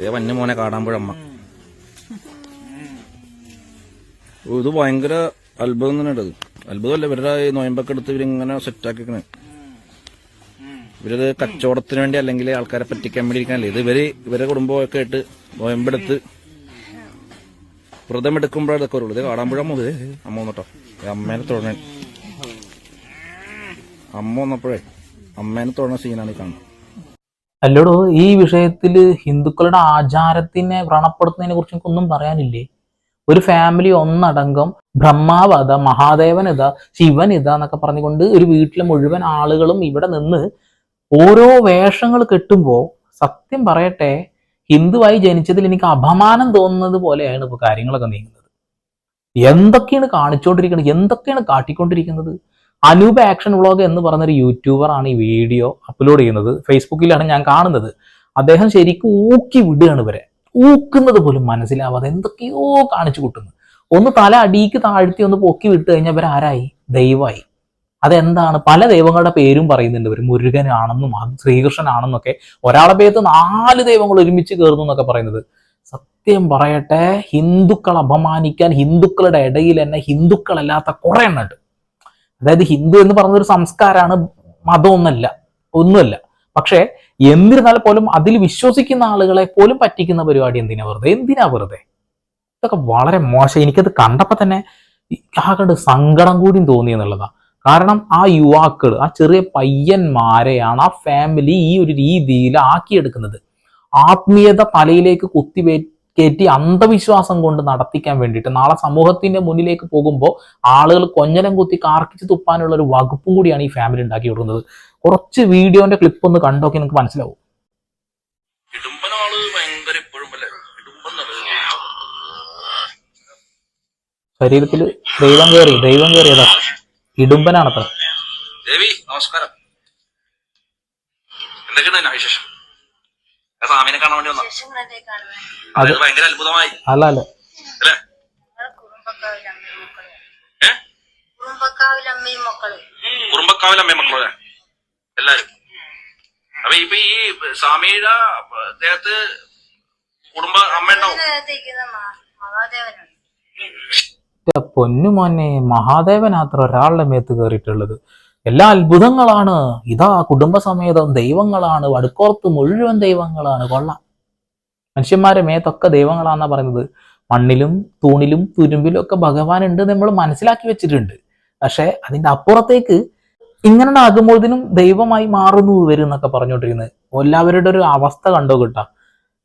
ഇതേ വന്യ മോനെ കാടാമ്പുഴമ്മ ഓ, ഇത് ഭയങ്കര അത്ഭുതം തന്നെ ഇത്. അത്ഭുതമല്ല ഇവരുടെ നോയമ്പൊക്കെ എടുത്ത് ഇവരിങ്ങനെ സെറ്റാക്കിക്കണേ ഇവരത് കച്ചവടത്തിന് വേണ്ടി അല്ലെങ്കിൽ ആൾക്കാരെ പറ്റിക്കാൻ വേണ്ടി ഇരിക്കാനല്ലേ ഇത് ഇവർ ഇവരെ കുടുംബമൊക്കെ ആയിട്ട് നോയമ്പെടുത്ത് വ്രതം എടുക്കുമ്പോഴേ ഇതൊക്കെ വരുള്ളൂ. ഇത് കാടാമ്പുഴ മുതൽ അമ്മ വന്നിട്ടോ. അമ്മേനെ തൊഴണേ. അമ്മ വന്നപ്പോഴേ അമ്മേനെ തൊഴണ സീനാണ് ഈ കാണുന്നത്. അല്ലോടോ ഈ വിഷയത്തിൽ ഹിന്ദുക്കളുടെ ആചാരത്തിനെ വ്രണപ്പെടുത്തുന്നതിനെ കുറിച്ച് എനിക്കൊന്നും പറയാനില്ലേ? ഒരു ഫാമിലി ഒന്നടങ്കം ബ്രഹ്മാവത മഹാദേവനിത ശിവനിത എന്നൊക്കെ പറഞ്ഞുകൊണ്ട് ഒരു വീട്ടിലെ മുഴുവൻ ആളുകളും ഇവിടെ നിന്ന് ഓരോ വേഷങ്ങൾ കെട്ടുമ്പോൾ സത്യം പറയട്ടെ ഹിന്ദുവായി ജനിച്ചതിൽ എനിക്ക് അപമാനം തോന്നുന്നത് പോലെയാണ് ഇപ്പൊ കാര്യങ്ങളൊക്കെ നീങ്ങുന്നത്. എന്തൊക്കെയാണ് കാണിച്ചുകൊണ്ടിരിക്കുന്നത് എന്തൊക്കെയാണ് കാട്ടിക്കൊണ്ടിരിക്കുന്നത്? അനൂപ് ആക്ഷൻ വ്ളോഗ് എന്ന് പറഞ്ഞൊരു യൂട്യൂബറാണ് ഈ വീഡിയോ അപ്ലോഡ് ചെയ്യുന്നത്. ഫേസ്ബുക്കിലാണ് ഞാൻ കാണുന്നത്. അദ്ദേഹം ശരിക്കും ഊക്കി വിടുകയാണ് ഇവരെ. ഊക്കുന്നത് പോലും മനസ്സിലാവാതെ എന്തൊക്കെയോ കാണിച്ചു കൂട്ടുന്നു. ഒന്ന് തല അടിക്ക് താഴ്ത്തി ഒന്ന് പൊക്കി വിട്ട് കഴിഞ്ഞാൽ ഇവർ ആരായി? ദൈവമായി. അതെന്താണ്? പല ദൈവങ്ങളുടെ പേരും പറയുന്നുണ്ട് ഇവർ. മുരുകനാണെന്നും ശ്രീകൃഷ്ണനാണെന്നൊക്കെ. ഒരാളെ പേരത്ത് നാല് ദൈവങ്ങൾ ഒരുമിച്ച് കയറുന്നു എന്നൊക്കെ പറയുന്നത്. സത്യം പറയട്ടെ ഹിന്ദുക്കൾ അപമാനിക്കാൻ ഹിന്ദുക്കളുടെ ഇടയിൽ തന്നെ ഹിന്ദുക്കളല്ലാത്ത കുറേ എണ്ണുണ്ട് അതായത് ഹിന്ദു എന്ന് ഒരു സംസ്കാരമാണ് മതമൊന്നല്ല ഒന്നുമല്ല. പക്ഷേ എന്നിരുന്നാൽ പോലും അതിൽ വിശ്വസിക്കുന്ന ആളുകളെ പോലും പറ്റിക്കുന്ന പരിപാടി എന്തിനാ വെറുതെ? എന്തിനാ വെറുതെ? ഇതൊക്കെ വളരെ മോശം. എനിക്കത് കണ്ടപ്പോൾ തന്നെ ആകണ്ട് സങ്കടം കൂടിയും തോന്നി എന്നുള്ളതാണ് കാരണം ആ യുവാക്കൾ ആ ചെറിയ പയ്യന്മാരെയാണ് ആ ഫാമിലി ഈ ഒരു രീതിയിൽ ആക്കിയെടുക്കുന്നത് ആത്മീയത തലയിലേക്ക് കുത്തിവേ കയറ്റി അന്ധവിശ്വാസം കൊണ്ട് നടത്തിക്കാൻ വേണ്ടിയിട്ട് നാളെ സമൂഹത്തിന്റെ മുന്നിലേക്ക് പോകുമ്പോൾ ആളുകൾ കൊഞ്ഞലം കുത്തി കാർക്കിച്ച് തുപ്പാനുള്ള ഒരു വകുപ്പും കൂടിയാണ് ഈ ഫാമിലി ഉണ്ടാക്കി കൊടുക്കുന്നത്. കുറച്ച് വീഡിയോന്റെ ക്ലിപ്പ് ഒന്ന് കണ്ടോക്കി നിങ്ങൾക്ക് മനസ്സിലാവും. ശരീരത്തിൽ ദൈവം കയറി ദൈവം കയറിയതാ ഇടുമ്പനാണത്ര. ദേവി നമസ്കാരം. എന്തൊക്കെയാണ് വിശേഷം? സ്വാമിനെ കാണാൻ വേണ്ടി വന്ന? അത് ഭയങ്കര അത്ഭുതമായി. അല്ല അല്ല. അല്ലേ? കുറുമ്പക്കാവിൽ അമ്മയും മക്കളും. എല്ലാരും. അപ്പൊ ഇപ്പൊ ഈ സ്വാമിയുടെ ദേഹത്ത് കുടുംബ അമ്മ ഉണ്ടാവും. പൊന്നു മോനെ മഹാദേവനാത്ര ഒരാളുടെ മേത്ത് കയറിയിട്ടുള്ളത്. എല്ലാ അത്ഭുതങ്ങളാണ്. ഇതാ കുടുംബസമേതം ദൈവങ്ങളാണ്. വടുക്കോർത്ത് മുഴുവൻ ദൈവങ്ങളാണ്. കൊള്ളാം. മനുഷ്യന്മാരെ മേത്തൊക്കെ ദൈവങ്ങളാണെന്നാ പറയുന്നത്. മണ്ണിലും തൂണിലും തുരുമ്പിലും ഒക്കെ ഭഗവാൻ ഉണ്ട് നമ്മൾ മനസ്സിലാക്കി വെച്ചിട്ടുണ്ട്. പക്ഷെ അതിന്റെ അപ്പുറത്തേക്ക് ഇങ്ങനെ ആകുമ്പോഴത്തേനും ദൈവമായി മാറുന്നു വരും എന്നൊക്കെ പറഞ്ഞുകൊണ്ടിരിക്കുന്നത്. എല്ലാവരുടെ ഒരു അവസ്ഥ കണ്ടോ കിട്ടാ?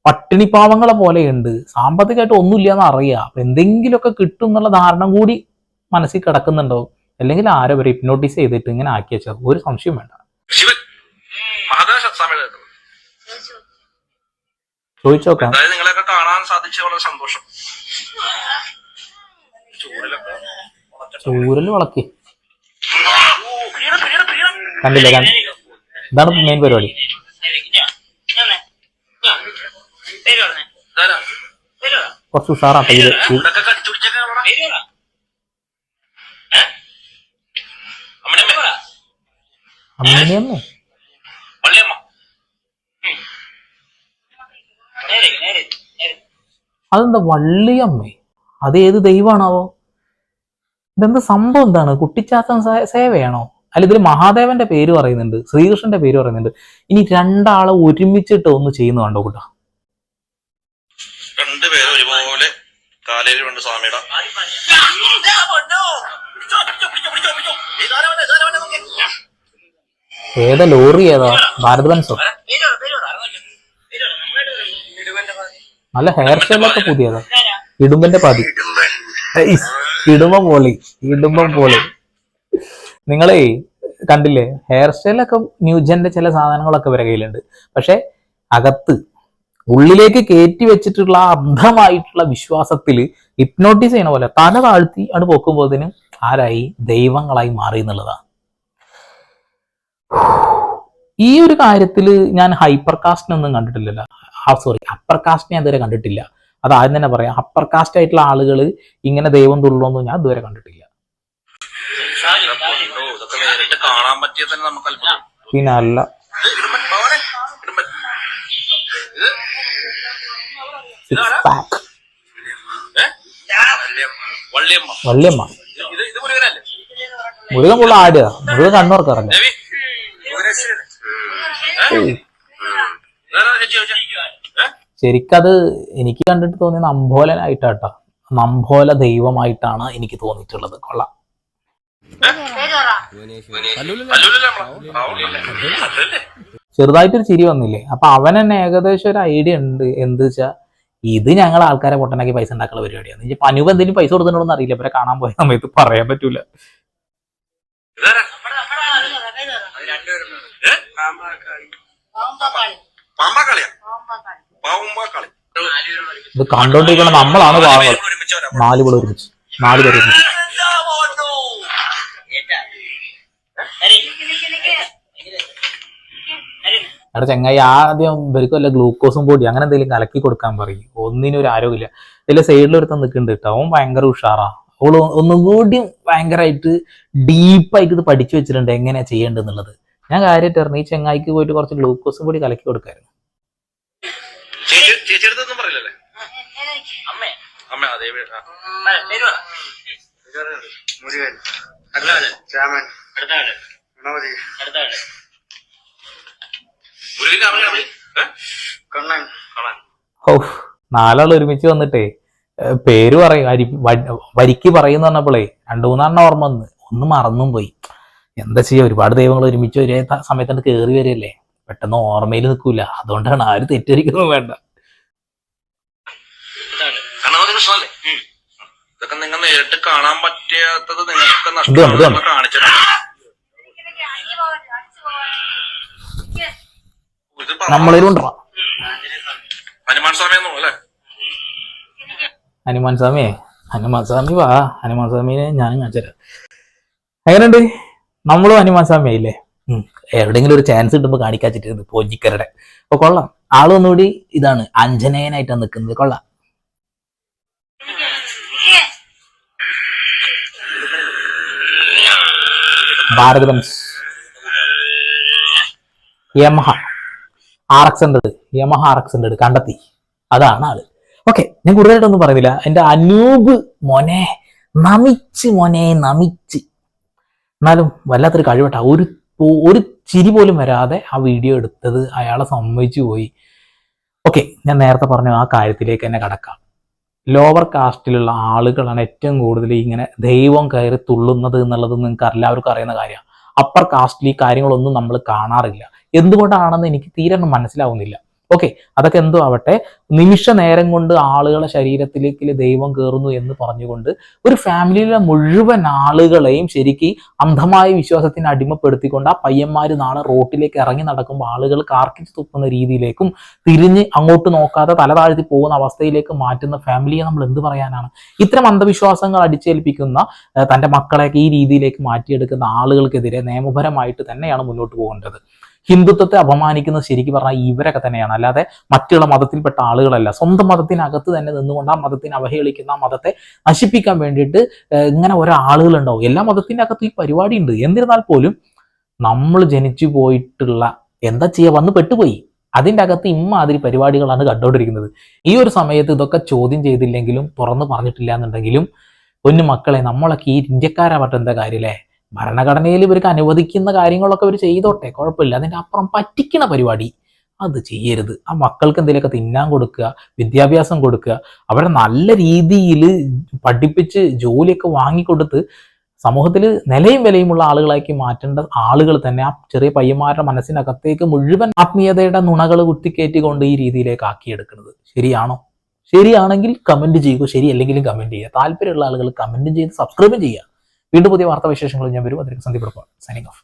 പട്ടിണി പാവങ്ങളെ പോലെയുണ്ട്. സാമ്പത്തികമായിട്ട് ഒന്നുമില്ല എന്ന് അറിയാം അപ്പൊ എന്തെങ്കിലുമൊക്കെ കിട്ടും എന്നുള്ള ധാരണ കൂടി മനസ്സിൽ കിടക്കുന്നുണ്ടോ? അല്ലെങ്കിൽ ആരോ വരെ ഹിപ്നോട്ടിസ് ചെയ്തിട്ട് ഇങ്ങനെ ആക്കി വെച്ചത് ഒരു സംശയം വേണ്ട. ചോദിച്ചു നോക്കാം. നിങ്ങളെയൊക്കെ കാണാൻ സാധിച്ച വളരെ സന്തോഷം. ചൂരൽ വളക്കി. കണ്ടില്ല? കണ്ട ഇതാണ് മെയിൻ പരിപാടി? കുറച്ച് ഉഷാറാട്ടെ ഇത് അമ്മനെയമ്മേ? അതെന്താ വള്ളിയമ്മേ? അത് ഏത് ദൈവമാണാവോ? ഇതെന്താ സംഭവം എന്താണ്? കുട്ടിച്ചാത്തൻ സേവയാണോ? അല്ല ഇതിൽ മഹാദേവന്റെ പേര് പറയുന്നുണ്ട് ശ്രീകൃഷ്ണന്റെ പേര് പറയുന്നുണ്ട്. ഇനി രണ്ടാളെ ഒരുമിച്ചിട്ട് ഒന്ന് ചെയ്യുന്ന കണ്ടോ കൂട്ടാ? രണ്ടുപേരും ഒരുപോലെ സ്വാമിയുടെ ഏതാ ലോറി ഏതാ? ഭാരത് ബൻസോ നല്ല ഹെയർ സ്റ്റൈലൊക്കെ പുതിയതാ. ഇടുമ്പന്റെ പാതി. ഇടുമ്പ പോളി ഇടുമ്പം പോളി നിങ്ങളേ കണ്ടില്ലേ? ഹെയർ സ്റ്റൈലൊക്കെ ന്യൂജന്റെ ചില സാധനങ്ങളൊക്കെ ഇവരെ കയ്യിലുണ്ട്. പക്ഷെ അകത്ത് ഉള്ളിലേക്ക് കയറ്റി വെച്ചിട്ടുള്ള അന്ധമായിട്ടുള്ള വിശ്വാസത്തിൽ ഹിപ്നോട്ടിസ് ചെയ്യണ പോലെ തല താഴ്ത്തി ആണ് പൊക്കുമ്പോഴത്തേനും ആരായി ദൈവങ്ങളായി മാറി എന്നുള്ളതാണ്. ഈ ഒരു കാര്യത്തിൽ ഞാൻ ഹൈപ്പർ കാസ്റ്റിനൊന്നും കണ്ടിട്ടില്ലല്ലോ. ആ സോറി അപ്പർ കാസ്റ്റ് ഞാൻ ഇതുവരെ കണ്ടിട്ടില്ല. അത് ആദ്യം തന്നെ പറയാം. അപ്പർ കാസ്റ്റ് ആയിട്ടുള്ള ആളുകൾ ഇങ്ങനെ ദൈവം തുള്ളുമെന്ന് ഞാൻ ഇതുവരെ കണ്ടിട്ടില്ല. പിന്നെ അല്ല. വള്ളിയമ്മ. മുരുകൻ പുള്ള ആടുക. മുരുകൻ കണ്ണൂർക്കാറല്ലേ ശരിക്കത് എനിക്ക് കണ്ടിട്ട് തോന്നിയ നമ്പോലനായിട്ടാട്ടോ നമ്പോല ദൈവമായിട്ടാണ് എനിക്ക് തോന്നിയിട്ടുള്ളത്. കൊള്ളാം? ചെറുതായിട്ടൊരു ചിരി വന്നില്ലേ? അപ്പൊ അവൻ തന്നെ ഏകദേശം ഒരു ഐഡിയ ഉണ്ട്. എന്ത് വെച്ചാ ഇത് ഞങ്ങൾ ആൾക്കാരെ പൊട്ടനാക്കി പൈസ ഉണ്ടാക്കുന്ന പരിപാടിയാണ്. ഇനി അനൂപ് എന്തെങ്കിലും പൈസ കൊടുത്തിട്ടുണ്ടോ അറിയില്ല. ഇവരെ കാണാൻ പോയ സമയത്ത് പറയാൻ പറ്റൂല. പാമ്പാക്കളിയാ? പാമ്പക്കാളി. പാവുമ്പാക്കളി ഇത് കണ്ടോണ്ടിരിക്കുന്ന നമ്മളാണ് പാവങ്ങൾ നാല് പേർ ഒരുമിച്ച്. നാല് പേര് ഒരുമിച്ച്. എടാ ചങ്ങായി ആദ്യം ഇവർക്ക് വല്ല ഗ്ലൂക്കോസും പൊടി അങ്ങനെ എന്തെങ്കിലും കലക്കി കൊടുക്കാൻ പറയും. ഒന്നിനും ഒരു ആരോഗ്യമില്ല. ഇതിലെ സൈഡിൽ ഒരുത്തം നിൽക്കുന്നുണ്ട് കേട്ടോ. അവൻ ഭയങ്കര ഉഷാറാ. അവൾ ഒന്നും കൂടി ഭയങ്കരമായിട്ട് ഡീപ്പായിട്ട് ഇത് പഠിച്ചു വെച്ചിട്ടുണ്ട് എങ്ങനെയാ ചെയ്യേണ്ടതെന്നുള്ളത് ഞാൻ കാര്യമായിട്ട് പറഞ്ഞു ഈ ചെങ്ങായിക്ക് പോയിട്ട് കുറച്ച് ഗ്ലൂക്കോസും കൂടി കലക്കി കൊടുക്കായിരുന്നു. നാലാൾ ഒരുമിച്ച് വന്നിട്ടേ പേര് പറയും അരി വരിക്ക് പറയുന്ന പറഞ്ഞപ്പോളേ രണ്ടു മൂന്നെണ്ണം ഓർമ്മ വന്ന്. ഒന്ന് മറന്നും പോയി. എന്താ ചെയ്യുക ഒരുപാട് ദൈവങ്ങൾ ഒരുമിച്ച് ഒരേ സമയത്ത് കയറി വരികയല്ലേ? പെട്ടെന്ന് ഓർമ്മയിൽ നിൽക്കൂല. അതുകൊണ്ടാണ് ആര് തെറ്റിദ്ധരിക്കുന്നത് വേണ്ട. ഇതൊക്കെ നിങ്ങൾ നേരിട്ട് കാണാൻ പറ്റാത്തത് നിങ്ങൾക്ക് നഷ്ടം ഹനുമാൻ സ്വാമി അല്ലേ? ഹനുമാൻ സ്വാമിയെ? ഹനുമാൻ സ്വാമി വാ. ഹനുമാൻ സ്വാമിനെ ഞാനും കാണിച്ചുതരാം. എങ്ങനെയുണ്ട്? നമ്മളും ഉം. എവിടെയെങ്കിലും ഒരു ചാൻസ് കിട്ടുമ്പോൾ കാണിക്കാച്ചിട്ടിരുന്നു പോജിക്കരുടെ അപ്പൊ കൊള്ളാം. ആളൊന്നുകൂടി ഇതാണ് അഞ്ജനേയനായിട്ടാണ് നിൽക്കുന്നത് കൊള്ളാം. ഭാരതം Yamaha. R X hundred Yamaha R X hundred കണ്ടെത്തി. അതാണ് ആൾ. ഓക്കെ ഞാൻ കൂടുതലായിട്ടൊന്നും പറയുന്നില്ല. എന്റെ അനൂപ് മോനെ നമിച്ച് മോനെ നമിച്ച്. എന്നാലും വല്ലാത്തൊരു കഴിവട്ടാ. ഒരു ഒരു ചിരി പോലും വരാതെ ആ വീഡിയോ എടുത്തത് അയാളെ സമ്മതിച്ചു പോയി. ഓക്കെ ഞാൻ നേരത്തെ പറഞ്ഞു ആ കാര്യത്തിലേക്ക് തന്നെ കടക്കാം. ലോവർ കാസ്റ്റിലുള്ള ആളുകളാണ് ഏറ്റവും കൂടുതൽ ഇങ്ങനെ ദൈവം കയറി തുള്ളുന്നത് എന്നുള്ളത് നിങ്ങൾക്ക് എല്ലാവർക്കും അറിയുന്ന കാര്യമാണ്. അപ്പർ കാസ്റ്റിൽ ഈ കാര്യങ്ങളൊന്നും നമ്മൾ കാണാറില്ല. എന്തുകൊണ്ടാണെന്ന് എനിക്ക് തീരെ മനസ്സിലാവുന്നില്ല. ഓക്കെ അതൊക്കെ എന്തോ ആവട്ടെ. നിമിഷ നേരം കൊണ്ട് ആളുകളെ ശരീരത്തിലേക്ക് ദൈവം കയറുന്നു എന്ന് പറഞ്ഞുകൊണ്ട് ഒരു ഫാമിലിയിലെ മുഴുവൻ ആളുകളെയും ശരിക്ക് അന്ധമായ വിശ്വാസത്തിന് അടിമപ്പെടുത്തിക്കൊണ്ട് ആ പയ്യന്മാര് നാളെ റോട്ടിലേക്ക് ഇറങ്ങി നടക്കുമ്പോൾ ആളുകൾ കാർക്കിച്ച് തുപ്പുന്ന രീതിയിലേക്കും തിരിഞ്ഞ് അങ്ങോട്ട് നോക്കാതെ തല താഴ്ത്തി പോകുന്ന അവസ്ഥയിലേക്ക് മാറ്റുന്ന ഫാമിലിയെ നമ്മൾ എന്ത് പറയാനാണ്? ഇത്തരം അന്ധവിശ്വാസങ്ങൾ അടിച്ചേൽപ്പിക്കുന്ന തന്റെ മക്കളെയൊക്കെ ഈ രീതിയിലേക്ക് മാറ്റിയെടുക്കുന്ന ആളുകൾക്കെതിരെ നിയമപരമായിട്ട് തന്നെയാണ് മുന്നോട്ട് പോകേണ്ടത്. ഹിന്ദുത്വത്തെ അപമാനിക്കുന്നത് ശരിക്കും പറഞ്ഞാൽ ഇവരൊക്കെ തന്നെയാണ്. അല്ലാതെ മറ്റുള്ള മതത്തിൽപ്പെട്ട ആളുകളല്ല. സ്വന്തം മതത്തിനകത്ത് തന്നെ നിന്നുകൊണ്ട് ആ മതത്തിനെ അവഹേളിക്കുന്ന ആ മതത്തെ നശിപ്പിക്കാൻ വേണ്ടിയിട്ട് ഇങ്ങനെ ഓരോ ആളുകളുണ്ടാവും. എല്ലാ മതത്തിന്റെ അകത്തും ഈ പരിപാടി ഉണ്ട് എന്നിരുന്നാൽ പോലും നമ്മൾ ജനിച്ചു പോയിട്ടുള്ള എന്താ ചെയ്യുക വന്ന് പെട്ടുപോയി. അതിന്റെ അകത്ത് ഇമ്മാതിരി പരിപാടികളാണ് കണ്ടുകൊണ്ടിരിക്കുന്നത്. ഈ ഒരു സമയത്ത് ഇതൊക്കെ ചോദ്യം ചെയ്തില്ലെങ്കിലും തുറന്നു പറഞ്ഞിട്ടില്ല എന്നുണ്ടെങ്കിലും പൊന്നു മക്കളെ നമ്മളൊക്കെ ഈ ഇന്ത്യക്കാരാവട്ടെ എന്താ കാര്യമല്ലേ ഭരണഘടനയിൽ ഇവർക്ക് അനുവദിക്കുന്ന കാര്യങ്ങളൊക്കെ ഇവർ ചെയ്തോട്ടെ കുഴപ്പമില്ല. അതിന്റെ അപ്പുറം പറ്റിക്കണ പരിപാടി അത് ചെയ്യരുത്. ആ മക്കൾക്ക് എന്തെങ്കിലുമൊക്കെ തിന്നാൻ കൊടുക്കുക വിദ്യാഭ്യാസം കൊടുക്കുക അവരെ നല്ല രീതിയിൽ പഠിപ്പിച്ച് ജോലിയൊക്കെ വാങ്ങിക്കൊടുത്ത് സമൂഹത്തിൽ നിലയും വിലയുമുള്ള ആളുകളാക്കി മാറ്റേണ്ട ആളുകൾ തന്നെ ആ ചെറിയ പയ്യന്മാരുടെ മനസ്സിനകത്തേക്ക് മുഴുവൻ ആത്മീയതയുടെ നുണകൾ കുത്തിക്കയറ്റിക്കൊണ്ട് ഈ രീതിയിലേക്ക് ആക്കിയെടുക്കുന്നത്. ശരിയാണോ? ശരിയാണെങ്കിൽ കമന്റ് ചെയ്യുക ശരി അല്ലെങ്കിൽ കമന്റ് ചെയ്യുക. താല്പര്യമുള്ള ആളുകൾ കമന്റ് ചെയ്ത് സബ്സ്ക്രൈബ് ചെയ്യുക. വീണ്ടും പുതിയ വാർത്താ വിശേഷങ്ങളും ഞാൻ വരും. അതിലേക്ക് സന്ധിപ്പെടുമ്പോൾ സൈനിങ് ഓഫ്